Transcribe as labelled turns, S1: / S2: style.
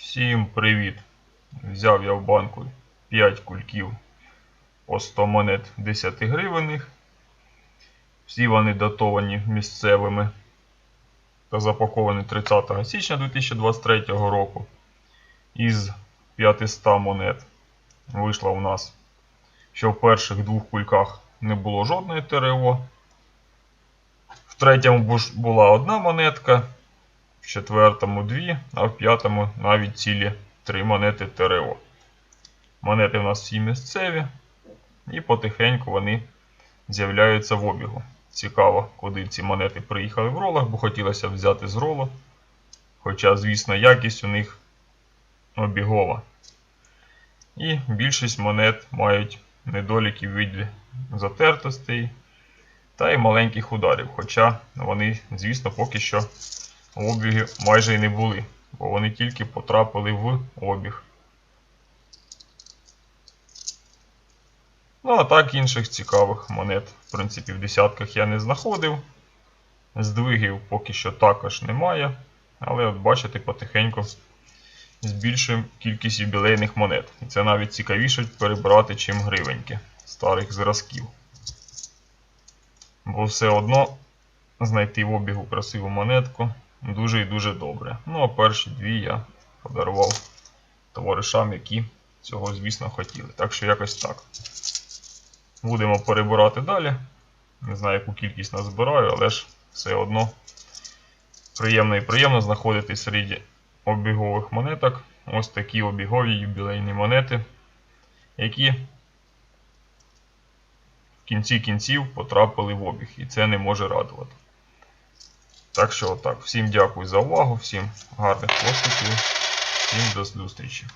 S1: Всім привіт! Взяв я в банку 5 кульків по 100 монет 10 гривенних. Всі вони датовані місцевими та запаковані 30 січня 2023 року. Із 500 монет вийшло у нас, що в перших двох кульках не було жодної ТРО. В третьому була одна монетка, в четвертому дві, а в п'ятому навіть цілі три монети ТРО. Монети в нас всі місцеві, і потихеньку вони з'являються в обігу. Цікаво, куди ці монети приїхали в ролах, бо хотілося взяти з ролу. Хоча, звісно, якість у них обігова. І більшість монет мають недоліки в виді затертостей та й маленьких ударів. Хоча вони, звісно, поки що в обігі майже й не були, бо вони тільки потрапили в обіг. Ну, а так інших цікавих монет, в принципі, в десятках я не знаходив. Здвигів поки що також немає. Але от бачите, потихеньку збільшуємо кількість юбілейних монет. І це навіть цікавіше перебирати, чим гривеньки старих зразків. Бо все одно знайти в обігу красиву монетку дуже і дуже добре. Ну а перші дві я подарував товаришам, які цього, звісно, хотіли. Так що якось так. Будемо перебирати далі. Не знаю, яку кількість назбираю, але ж все одно приємно і приємно знаходити серед обігових монеток ось такі обігові юбілейні монети, які в кінці кінців потрапили в обіг. І це не може радувати. Так що отак. Всім дякую за увагу, всім гарних поступів, всім до зустрічі.